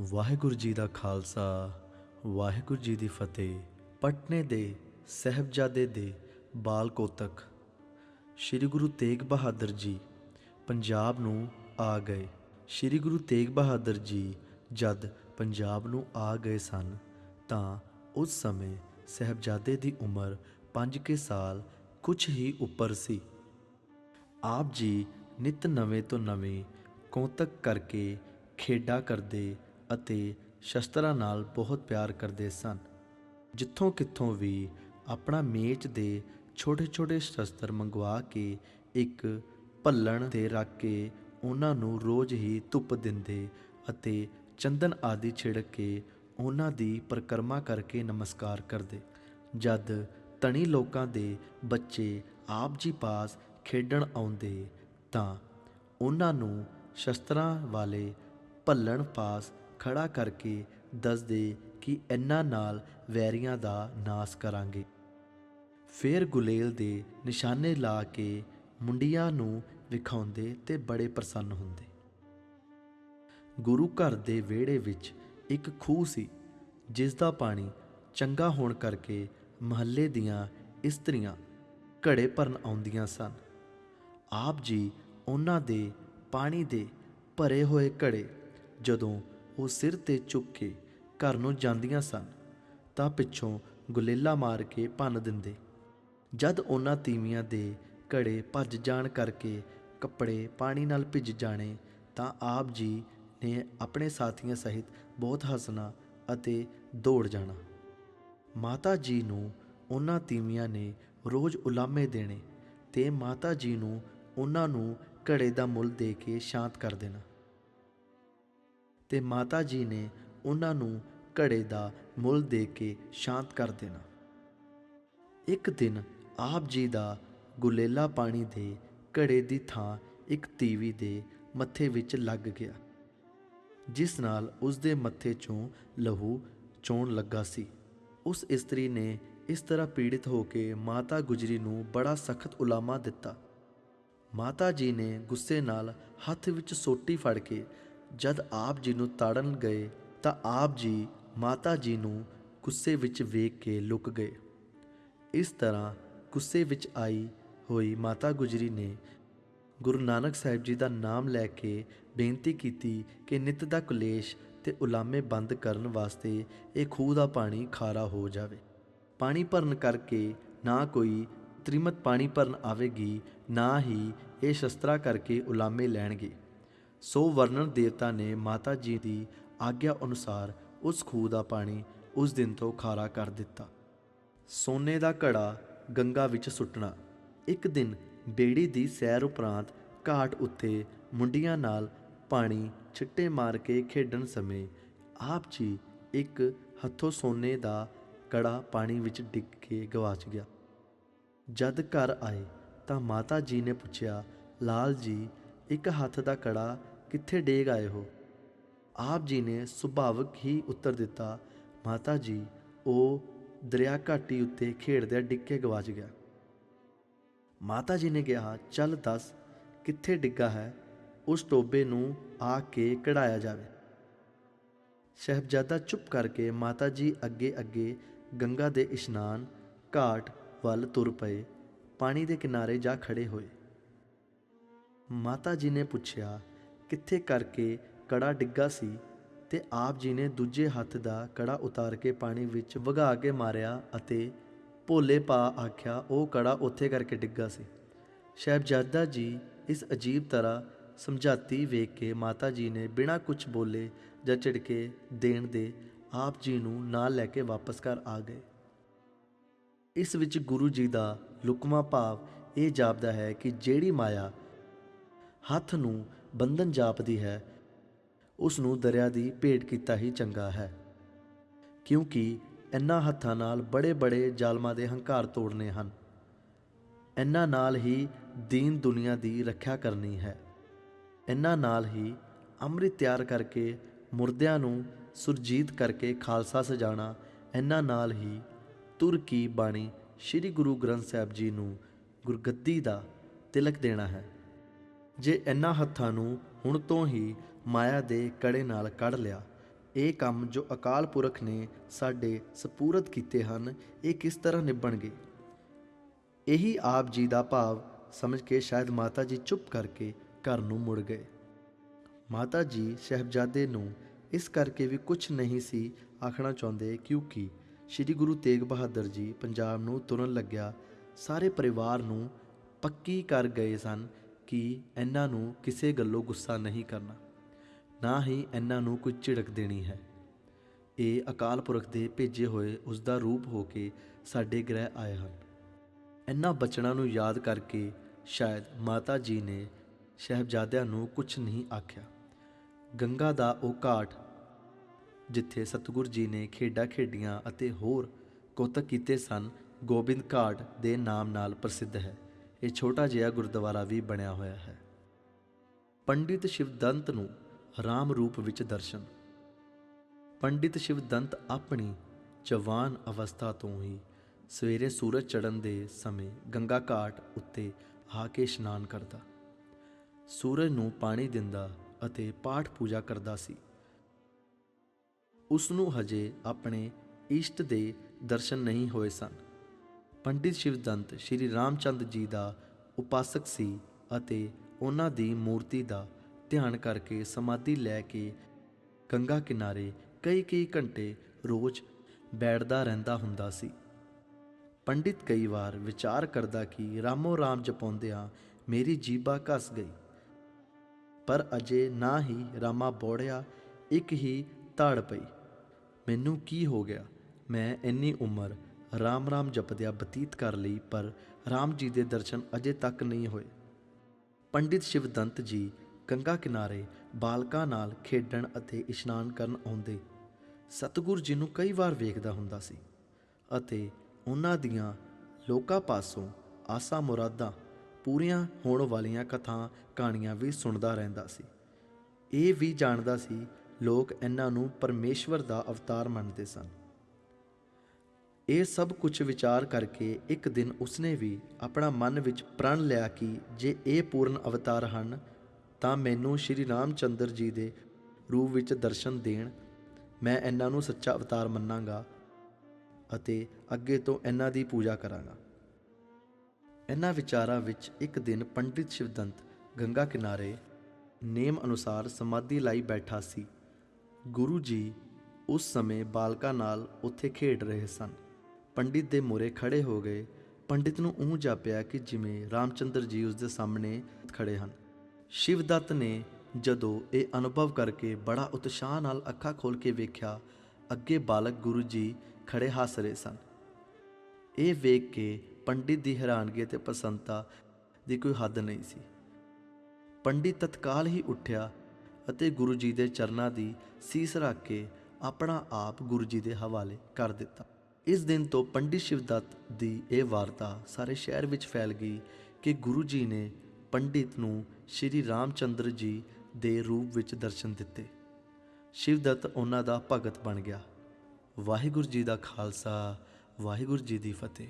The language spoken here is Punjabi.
ਵਾਹਿਗੁਰੂ ਜੀ ਦਾ ਖਾਲਸਾ, ਵਾਹਿਗੁਰੂ ਜੀ ਦੀ ਫਤਿਹ। ਪਟਨੇ ਦੇ ਸਹਿਬਜ਼ਾਦੇ ਦੇ ਬਾਲ ਕੋਤਕ, ਸ੍ਰੀ ਗੁਰੂ ਤੇਗ ਬਹਾਦਰ ਜੀ ਪੰਜਾਬ ਨੂੰ ਆ ਗਏ। ਸ੍ਰੀ ਗੁਰੂ ਤੇਗ ਬਹਾਦਰ ਜੀ ਜਦ ਪੰਜਾਬ ਨੂੰ ਆ ਗਏ ਸਨ, ਤਾਂ ਉਸ ਸਮੇਂ ਸਹਿਬਜ਼ਾਦੇ ਦੀ ਉਮਰ 5 ਕੇ ਸਾਲ ਕੁਝ ਹੀ ਉੱਪਰ ਸੀ। ਆਪ ਜੀ ਨਿਤ ਨਵੇਂ ਤੋਂ ਨਵੇਂ ਕੋਤਕ ਕਰਕੇ ਖੇਡਾਂ ਕਰਦੇ ਅਤੇ ਸ਼ਸਤਰਾਂ ਨਾਲ ਬਹੁਤ ਪਿਆਰ ਕਰਦੇ ਸਨ। ਜਿੱਥੋਂ ਕਿੱਥੋਂ ਵੀ ਆਪਣਾ ਮੇਚ ਦੇ ਛੋਟੇ-ਛੋਟੇ ਸ਼ਸਤਰ ਮੰਗਵਾ ਕੇ ਇੱਕ ਭੱਲਣ ਤੇ ਰੱਖ ਕੇ ਉਹਨਾਂ ਨੂੰ ਰੋਜ਼ ਹੀ ਧੁੱਪ ਦਿੰਦੇ ਅਤੇ ਚੰਦਨ ਆਦਿ ਛਿੜਕ ਕੇ ਉਹਨਾਂ ਦੀ ਪਰਿਕਰਮਾ ਕਰਕੇ ਨਮਸਕਾਰ ਕਰਦੇ। ਜਦ ਤਣੀ ਲੋਕਾਂ ਦੇ ਬੱਚੇ ਆਪ ਜੀ ਪਾਸ ਖੇਡਣ ਆਉਂਦੇ ਤਾਂ ਉਹਨਾਂ ਨੂੰ ਸ਼ਸਤਰਾਂ ਵਾਲੇ ਭੱਲਣ ਪਾਸ ਖੜਾ ਕਰਕੇ ਦੱਸਦੇ ਕਿ ਇਹਨਾਂ ਨਾਲ ਵੈਰੀਆਂ ਦਾ ਨਾਸ ਕਰਾਂਗੇ। ਫਿਰ ਗੁਲੇਲ ਦੇ ਨਿਸ਼ਾਨੇ ਲਾ ਕੇ ਮੁੰਡੀਆਂ ਨੂੰ ਵਿਖਾਉਂਦੇ ਤੇ ਬੜੇ ਪ੍ਰਸੰਨ ਹੁੰਦੇ। ਗੁਰੂ ਘਰ ਦੇ ਵਿਹੜੇ ਵਿੱਚ ਇੱਕ ਖੂਹ ਸੀ, ਜਿਸ ਦਾ ਪਾਣੀ ਚੰਗਾ ਹੋਣ ਕਰਕੇ ਮਹੱਲੇ ਦੀਆਂ ਇਸਤਰੀਆਂ ਘੜੇ ਭਰਨ ਆਉਂਦੀਆਂ ਸਨ। ਆਪ ਜੀ ਉਹਨਾਂ ਦੇ ਪਾਣੀ ਦੇ ਭਰੇ ਹੋਏ ਘੜੇ ਜਦੋਂ ਉਹ ਸਿਰ ਤੇ ਚੁੱਕ ਕੇ ਘਰ ਨੂੰ ਜਾਂਦੀਆਂ ਸਨ, ਤਾਂ ਪਿੱਛੋਂ ਗੁਲੇਲਾ ਮਾਰ ਕੇ ਭੰਨ ਦਿੰਦੇ। ਜਦ ਉਹਨਾਂ ਤੀਵੀਆਂ ਦੇ ਘੜੇ ਭੱਜ ਜਾਣ ਕਰਕੇ ਕੱਪੜੇ ਪਾਣੀ ਨਾਲ ਭਿੱਜ ਜਾਣੇ, ਤਾਂ ਆਪ ਜੀ ਨੇ ਆਪਣੇ ਸਾਥੀਆਂ ਸਹਿਤ ਬਹੁਤ ਹੱਸਣਾ ਅਤੇ ਦੌੜ ਜਾਣਾ। ਮਾਤਾ ਜੀ ਨੂੰ ਉਹਨਾਂ ਤੀਵੀਆਂ ਨੇ ਰੋਜ਼ ਉਲਾਮੇ ਦੇਣੇ ਤੇ ਮਾਤਾ ਜੀ ਨੂੰ ਉਹਨਾਂ ਨੂੰ ਘੜੇ ਦਾ ਮੁੱਲ ਦੇ ਕੇ ਸ਼ਾਂਤ ਕਰ ਦੇਣਾ। ਤੇ ਮਾਤਾ ਜੀ ਨੇ ਉਹਨਾਂ ਨੂੰ ਘੜੇ ਦਾ ਮੁੱਲ ਦੇ ਕੇ ਸ਼ਾਂਤ ਕਰ ਦੇਣਾ। ਇੱਕ ਦਿਨ ਆਪ ਜੀ ਦਾ ਗੁਲੇਲਾ ਪਾਣੀ ਦੇ ਘੜੇ ਦੀ ਥਾਂ ਇੱਕ ਤੀਵੀ ਦੇ ਮੱਥੇ ਵਿੱਚ ਲੱਗ ਗਿਆ, ਜਿਸ ਨਾਲ ਉਸ ਦੇ ਮੱਥੇ 'ਚੋਂ ਲਹੂ ਚੋਣ ਲੱਗਾ ਸੀ। ਉਸ ਇਸਤਰੀ ਨੇ ਇਸ ਤਰ੍ਹਾਂ ਪੀੜਿਤ ਹੋ ਕੇ ਮਾਤਾ ਗੁਜਰੀ ਨੂੰ ਬੜਾ ਸਖਤ ਉਲਾਮਾ ਦਿੱਤਾ। ਮਾਤਾ ਜੀ ਨੇ ਗੁੱਸੇ ਨਾਲ ਹੱਥ ਵਿੱਚ ਸੋਟੀ ਫੜ ਕੇ ਜਦ ਆਪ ਜੀ ਨੂੰ ਤਾੜਨ ਗਏ ਤਾਂ ਆਪ ਜੀ ਮਾਤਾ ਜੀ ਨੂੰ ਗੁੱਸੇ ਵਿੱਚ ਵੇਖ ਕੇ ਲੁਕ ਗਏ। ਇਸ ਤਰ੍ਹਾਂ ਗੁੱਸੇ ਵਿੱਚ ਆਈ ਹੋਈ ਮਾਤਾ ਗੁਜਰੀ ਨੇ ਗੁਰੂ ਨਾਨਕ ਸਾਹਿਬ ਜੀ ਦਾ ਨਾਮ ਲੈ ਕੇ ਬੇਨਤੀ ਕੀਤੀ ਕਿ ਨਿਤ ਦਾ ਕਲੇਸ਼ ਤੇ ਉਲਾਮੇ ਬੰਦ ਕਰਨ ਵਾਸਤੇ ਇਹ ਖੂਹ ਦਾ ਪਾਣੀ ਖਾਰਾ ਹੋ ਜਾਵੇ। ਪਾਣੀ ਭਰਨ ਕਰਕੇ ਨਾ ਕੋਈ ਤ੍ਰਿਮਤ ਪਾਣੀ ਭਰਨ ਆਵੇਗੀ, ਨਾ ਹੀ ਇਹ ਸ਼ਸਤਰਾ ਕਰਕੇ ਉਲਾਮੇ ਲੈਣਗੇ। ਸੋ ਵਰਣਨ ਦੇਵਤਾ ਨੇ ਮਾਤਾ ਜੀ ਦੀ ਆਗਿਆ ਅਨੁਸਾਰ ਉਸ ਖੂਹ ਦਾ ਪਾਣੀ ਉਸ ਦਿਨ ਤੋਂ ਖਾਰਾ ਕਰ ਦਿੱਤਾ। ਸੋਨੇ ਦਾ ਘੜਾ ਗੰਗਾ ਵਿੱਚ ਸੁੱਟਣਾ। ਇੱਕ ਦਿਨ ਬੇੜੀ ਦੀ ਸੈਰ ਉਪਰੰਤ ਘਾਟ ਉੱਤੇ ਮੁੰਡਿਆਂ ਨਾਲ ਪਾਣੀ ਛਿੱਟੇ ਮਾਰ ਕੇ ਖੇਡਣ ਸਮੇਂ ਆਪ ਜੀ ਇੱਕ ਹੱਥੋਂ ਸੋਨੇ ਦਾ ਕੜਾ ਪਾਣੀ ਵਿੱਚ ਡਿੱਗ ਕੇ ਗਵਾਚ ਗਿਆ। ਜਦ ਘਰ ਆਏ ਤਾਂ ਮਾਤਾ ਜੀ ਨੇ ਪੁੱਛਿਆ, ਲਾਲ ਜੀ ਇੱਕ ਹੱਥ ਦਾ ਕੜਾ ਕਿੱਥੇ ਡੇਗ ਆਏ ਹੋ? ਆਪ ਜੀ ਨੇ ਸੁਭਾਵਕ ਹੀ ਉੱਤਰ ਦਿੱਤਾ, ਮਾਤਾ ਜੀ, ਉਹ ਦਰਿਆ ਘਾਟੀ ਉੱਤੇ ਖੇਡਦਿਆਂ ਡਿੱਗ ਗਵਾਚ ਗਿਆ। ਮਾਤਾ ਜੀ ਨੇ ਕਿਹਾ, ਚੱਲ ਦੱਸ, ਕਿੱਥੇ ਡਿੱਗਾ ਹੈ? ਉਸ ਟੋਬੇ ਨੂੰ ਆ ਕੇ ਕਢਾਇਆ ਜਾਵੇ। ਸ਼ਹਿਬਜ਼ਾਦਾ ਚੁੱਪ ਕਰਕੇ ਮਾਤਾ ਜੀ ਅੱਗੇ ਅੱਗੇ ਗੰਗਾ ਦੇ ਇਸ਼ਨਾਨ ਘਾਟ ਵੱਲ ਤੁਰ ਪਏ, ਪਾਣੀ ਦੇ ਕਿਨਾਰੇ ਜਾ ਖੜੇ ਹੋਏ। ਮਾਤਾ ਜੀ ਨੇ ਪੁੱਛਿਆ, ਕਿੱਥੇ ਕਰਕੇ ਕੜਾ ਡਿੱਗਾ ਸੀ? ਤੇ ਆਪ ਜੀ ਨੇ ਦੂਜੇ ਹੱਥ ਦਾ ਕੜਾ ਉਤਾਰ ਕੇ ਪਾਣੀ ਵਿੱਚ ਵਗਾ ਕੇ ਮਾਰਿਆ ਅਤੇ ਭੋਲੇ ਪਾ ਆਖਿਆ, ਉਹ ਕੜਾ ਉੱਥੇ ਕਰਕੇ ਡਿੱਗਾ ਸੀ। ਸ਼ਹਿਬਜ਼ਾਦਾ ਜੀ ਇਸ ਅਜੀਬ ਤਰ੍ਹਾਂ ਸਮਝਾਤੀ ਵੇਖ ਕੇ ਮਾਤਾ ਜੀ ਨੇ ਬਿਨਾਂ ਕੁਝ ਬੋਲੇ ਜਾਂ ਝਿੜਕੇ ਦੇਣ ਦੇ ਆਪ ਜੀ ਨੂੰ ਨਾਲ ਲੈ ਕੇ ਵਾਪਸ ਘਰ ਆ ਗਏ। ਇਸ ਵਿੱਚ ਗੁਰੂ ਜੀ ਦਾ ਲੁਕਮਾ ਭਾਵ ਇਹ ਜਾਪਦਾ ਹੈ ਕਿ ਜਿਹੜੀ ਮਾਇਆ ਹੱਥ ਨੂੰ ਬੰਧਨ ਜਾਪਦੀ ਹੈ। ਉਸ ਨੂੰ ਦਰਿਆ ਦੀ ਭੇਟ ਕੀਤਾ ਹੀ ਚੰਗਾ ਹੈ। ਕਿਉਂਕਿ ਇਹਨਾਂ ਹੱਥਾਂ ਨਾਲ ਬੜੇ-ਬੜੇ ਜ਼ਾਲਮਾਂ ਦੇ ਹੰਕਾਰ ਤੋੜਨੇ ਹਨ। ਇਹਨਾਂ ਨਾਲ ਹੀ ਦੀਨ ਦੁਨੀਆ ਦੀ ਰੱਖਿਆ ਕਰਨੀ ਹੈ। ਇਹਨਾਂ ਨਾਲ ਹੀ ਅੰਮ੍ਰਿਤ ਤਿਆਰ ਕਰਕੇ ਮੁਰਦਿਆਂ ਨੂੰ ਸੁਰਜੀਤ ਕਰਕੇ ਖਾਲਸਾ ਸਜਾਣਾ ਇਹਨਾਂ ਨਾਲ ਹੀ ਤੁਰ ਕੀ ਬਾਣੀ ਸ੍ਰੀ ਗੁਰੂ ਗ੍ਰੰਥ ਸਾਹਿਬ ਜੀ ਨੂੰ ਗੁਰਗੱਦੀ ਦਾ ਤਿਲਕ ਦੇਣਾ ਹੈ। ਜੇ ਇਨ੍ਹਾਂ ਹੱਥਾਂ ਨੂੰ ਹੁਣ ਤੋਂ ਹੀ ਮਾਇਆ ਦੇ ਕੜੇ ਨਾਲ ਕੱਢ ਲਿਆ, ਇਹ ਕੰਮ ਜੋ ਅਕਾਲ ਪੁਰਖ ਨੇ ਸਾਡੇ ਸਪੂਰਤ ਕੀਤੇ ਹਨ, ਇਹ ਕਿਸ ਤਰ੍ਹਾਂ ਨਿਭਣਗੇ? ਇਹੀ ਆਪ ਜੀ ਦਾ ਭਾਵ ਸਮਝ ਕੇ ਸ਼ਾਇਦ ਮਾਤਾ ਜੀ ਚੁੱਪ ਕਰਕੇ ਘਰ ਨੂੰ ਮੁੜ ਗਏ। ਮਾਤਾ ਜੀ ਸ਼ਹਿਬਜ਼ਾਦੇ ਨੂੰ ਇਸ ਕਰਕੇ ਵੀ ਕੁਝ ਨਹੀਂ ਸੀ ਆਖਣਾ ਚਾਹੁੰਦੇ ਕਿਉਂਕਿ ਸ੍ਰੀ ਗੁਰੂ ਤੇਗ ਬਹਾਦਰ ਜੀ ਪੰਜਾਬ ਨੂੰ ਤੁਰਨ ਲੱਗਿਆ, ਸਾਰੇ ਪਰਿਵਾਰ ਨੂੰ ਪੱਕੀ ਕਰ ਗਏ ਸਨ ਕਿ ਇਹਨਾਂ ਨੂੰ ਕਿਸੇ ਗੱਲੋਂ ਗੁੱਸਾ ਨਹੀਂ ਕਰਨਾ, ਨਾ ਹੀ ਇਹਨਾਂ ਨੂੰ ਕੋਈ ਝਿੜਕ ਦੇਣੀ ਹੈ। ਇਹ ਅਕਾਲ ਪੁਰਖ ਦੇ ਭੇਜੇ ਹੋਏ ਉਸ ਦਾ ਰੂਪ ਹੋ ਕੇ ਸਾਡੇ ਗ੍ਰਹਿ ਆਏ ਹਨ। ਇਹਨਾਂ ਬਚਨਾਂ ਨੂੰ ਯਾਦ ਕਰਕੇ ਸ਼ਾਇਦ ਮਾਤਾ ਜੀ ਨੇ ਸ਼ਹਿਬਜ਼ਾਦਿਆਂ ਨੂੰ ਕੁਝ ਨਹੀਂ ਆਖਿਆ। ਗੰਗਾ ਦਾ ਉਹ ਘਾਟ ਜਿੱਥੇ ਸਤਿਗੁਰ ਜੀ ਨੇ ਖੇਡਾਂ ਖੇਡੀਆਂ ਅਤੇ ਹੋਰ ਕੋਤਕ ਕੀਤੇ ਸਨ, ਗੋਬਿੰਦ ਘਾਟ ਦੇ ਨਾਮ ਨਾਲ ਪ੍ਰਸਿੱਧ ਹੈ। ਇਹ ਛੋਟਾ ਜਿਹਾ ਗੁਰਦੁਆਰਾ ਵੀ ਬਣਿਆ ਹੋਇਆ ਹੈ। ਪੰਡਿਤ ਸ਼ਿਵਦੰਤ ਨੂੰ ਰਾਮ ਰੂਪ ਵਿੱਚ ਦਰਸ਼ਨ। ਪੰਡਿਤ ਸ਼ਿਵਦੰਤ ਆਪਣੀ ਜਵਾਨ ਅਵਸਥਾ ਤੋਂ ਹੀ ਸਵੇਰੇ ਸੂਰਜ ਚੜ੍ਹਨ ਦੇ ਸਮੇਂ ਗੰਗਾ ਘਾਟ ਉੱਤੇ ਆ ਕੇ ਇਸ਼ਨਾਨ ਕਰਦਾ। ਸੂਰਜ ਨੂੰ ਪਾਣੀ ਦਿੰਦਾ ਅਤੇ ਪਾਠ ਪੂਜਾ ਕਰਦਾ ਸੀ। ਉਸ ਨੂੰ ਹਜੇ ਆਪਣੇ ਇਸ਼ਟ ਦੇ ਦਰਸ਼ਨ ਨਹੀਂ ਹੋਏ ਸਨ। ਪੰਡਿਤ ਸ਼ਿਵਦੰਤ ਸ਼੍ਰੀ ਰਾਮਚੰਦ ਜੀ ਦਾ ਉਪਾਸਕ ਸੀ ਅਤੇ ਉਹਨਾਂ ਦੀ ਮੂਰਤੀ ਦਾ ਧਿਆਨ ਕਰਕੇ ਸਮਾਧੀ ਲੈ ਕੇ ਗੰਗਾ ਕਿਨਾਰੇ ਕਈ ਕਈ ਘੰਟੇ ਰੋਜ਼ ਬੈਠਦਾ ਰਹਿੰਦਾ ਹੁੰਦਾ ਸੀ। ਪੰਡਿਤ ਕਈ ਵਾਰ ਵਿਚਾਰ ਕਰਦਾ ਕਿ ਰਾਮੋ ਰਾਮ ਜਪਾਉਂਦਿਆਂ ਮੇਰੀ ਜੀਭਾ ਘਸ ਗਈ। ਪਰ ਅਜੇ ਨਾ ਹੀ ਰਾਮਾ ਬੋੜਿਆ, ਇੱਕ ਹੀ ਧੜ ਪਈ। ਮੈਨੂੰ ਕੀ ਹੋ ਗਿਆ? ਮੈਂ ਇੰਨੀ ਉਮਰ ਰਾਮ ਰਾਮ ਜਪਦਿਆਂ ਬਤੀਤ ਕਰ ਲਈ, ਪਰ ਰਾਮ ਜੀ ਦੇ ਦਰਸ਼ਨ ਅਜੇ ਤੱਕ ਨਹੀਂ ਹੋਏ। ਪੰਡਿਤ ਸ਼ਿਵਦੰਤ ਜੀ ਗੰਗਾ ਕਿਨਾਰੇ ਬਾਲਕਾਂ ਨਾਲ ਖੇਡਣ ਅਤੇ ਇਸ਼ਨਾਨ ਕਰਨ ਆਉਂਦੇ। ਸਤਿਗੁਰ ਜੀ ਨੂੰ ਕਈ ਵਾਰ ਵੇਖਦਾ ਹੁੰਦਾ ਸੀ ਅਤੇ ਉਹਨਾਂ ਦੀਆਂ ਲੋਕਾਂ ਪਾਸੋਂ ਆਸਾ ਮੁਰਾਦਾਂ ਪੂਰੀਆਂ ਹੋਣ ਵਾਲੀਆਂ ਕਥਾ, ਕਹਾਣੀਆਂ ਵੀ ਸੁਣਦਾ ਰਹਿੰਦਾ ਸੀ। ਇਹ ਵੀ ਜਾਣਦਾ ਸੀ ਲੋਕ ਇਹਨਾਂ ਨੂੰ ਪਰਮੇਸ਼ਵਰ ਦਾ ਅਵਤਾਰ ਮੰਨਦੇ ਸਨ। ਇਹ ਸਭ ਕੁਝ ਵਿਚਾਰ ਕਰਕੇ ਇੱਕ ਦਿਨ ਉਸਨੇ ਵੀ ਆਪਣਾ ਮਨ ਵਿੱਚ ਪ੍ਰਣ ਲਿਆ ਕਿ ਜੇ ਇਹ ਪੂਰਨ ਅਵਤਾਰ ਹਨ, ਤਾਂ ਮੈਨੂੰ ਸ਼੍ਰੀ ਰਾਮ ਚੰਦਰ ਜੀ ਦੇ ਰੂਪ ਵਿੱਚ ਦਰਸ਼ਨ ਦੇਣ। ਮੈਂ ਇਹਨਾਂ ਨੂੰ ਸੱਚਾ ਅਵਤਾਰ ਮੰਨਾਂਗਾ ਅਤੇ ਅੱਗੇ ਤੋਂ ਇਹਨਾਂ ਦੀ ਪੂਜਾ ਕਰਾਂਗਾ। ਇਹਨਾਂ ਵਿਚਾਰਾਂ ਵਿੱਚ ਇੱਕ ਦਿਨ ਪੰਡਿਤ ਸ਼ਿਵਦੰਤ ਗੰਗਾ ਕਿਨਾਰੇ ਨੇਮ ਅਨੁਸਾਰ ਸਮਾਧੀ ਲਾਈ ਬੈਠਾ ਸੀ। ਗੁਰੂ ਜੀ ਉਸ ਸਮੇਂ ਬਾਲਕਾਂ ਨਾਲ ਉੱਥੇ ਖੇਡ ਰਹੇ ਸਨ। ਪੰਡਿਤ ਦੇ ਮੂਹਰੇ ਖੜੇ ਹੋ ਗਏ। ਪੰਡਿਤ ਨੂੰ ਉਹ ਜਾਪਿਆ ਕਿ ਜਿਵੇਂ ਰਾਮਚੰਦਰ ਜੀ ਉਸ ਦੇ ਸਾਹਮਣੇ ਖੜੇ ਹਨ। ਸ਼ਿਵਦੱਤ ਨੇ ਜਦੋਂ ਇਹ ਅਨੁਭਵ ਕਰਕੇ ਬੜਾ ਉਤਸ਼ਾਹ ਨਾਲ ਅੱਖਾਂ ਖੋਲ ਕੇ ਵੇਖਿਆ, ਅੱਗੇ ਬਾਲਕ ਗੁਰੂ ਜੀ ਖੜੇ ਹੱਸ ਰਹੇ ਸਨ। ਇਹ ਵੇਖ ਕੇ ਪੰਡਿਤ ਦੀ ਹੈਰਾਨਗੀ ਅਤੇ ਪ੍ਰਸੰਨਤਾ ਦੀ ਕੋਈ ਹੱਦ ਨਹੀਂ ਸੀ। ਪੰਡਿਤ ਤਤਕਾਲ ਹੀ ਉੱਠਿਆ ਅਤੇ ਗੁਰੂ ਜੀ ਦੇ ਚਰਨਾਂ ਦੀ ਸੀਸ ਰੱਖ ਕੇ ਆਪਣਾ ਆਪ ਗੁਰੂ ਜੀ ਦੇ ਹਵਾਲੇ ਕਰ ਦਿੱਤਾ। ਇਸ ਦਿਨ ਤੋਂ ਪੰਡਿਤ ਸ਼ਿਵਦੱਤ ਦੀ ਇਹ ਵਾਰਤਾ ਸਾਰੇ ਸ਼ਹਿਰ ਵਿੱਚ ਫੈਲ ਗਈ ਕਿ ਗੁਰੂ ਜੀ ਨੇ ਪੰਡਿਤ ਨੂੰ ਸ਼੍ਰੀ ਰਾਮਚੰਦਰ ਜੀ ਦੇ ਰੂਪ ਵਿੱਚ ਦਰਸ਼ਨ ਦਿੱਤੇ। ਸ਼ਿਵਦੱਤ ਉਹਨਾਂ ਦਾ ਭਗਤ ਬਣ ਗਿਆ। ਵਾਹਿਗੁਰੂ ਜੀ ਦਾ ਖਾਲਸਾ, ਵਾਹਿਗੁਰੂ ਜੀ ਦੀ ਫਤਿਹ।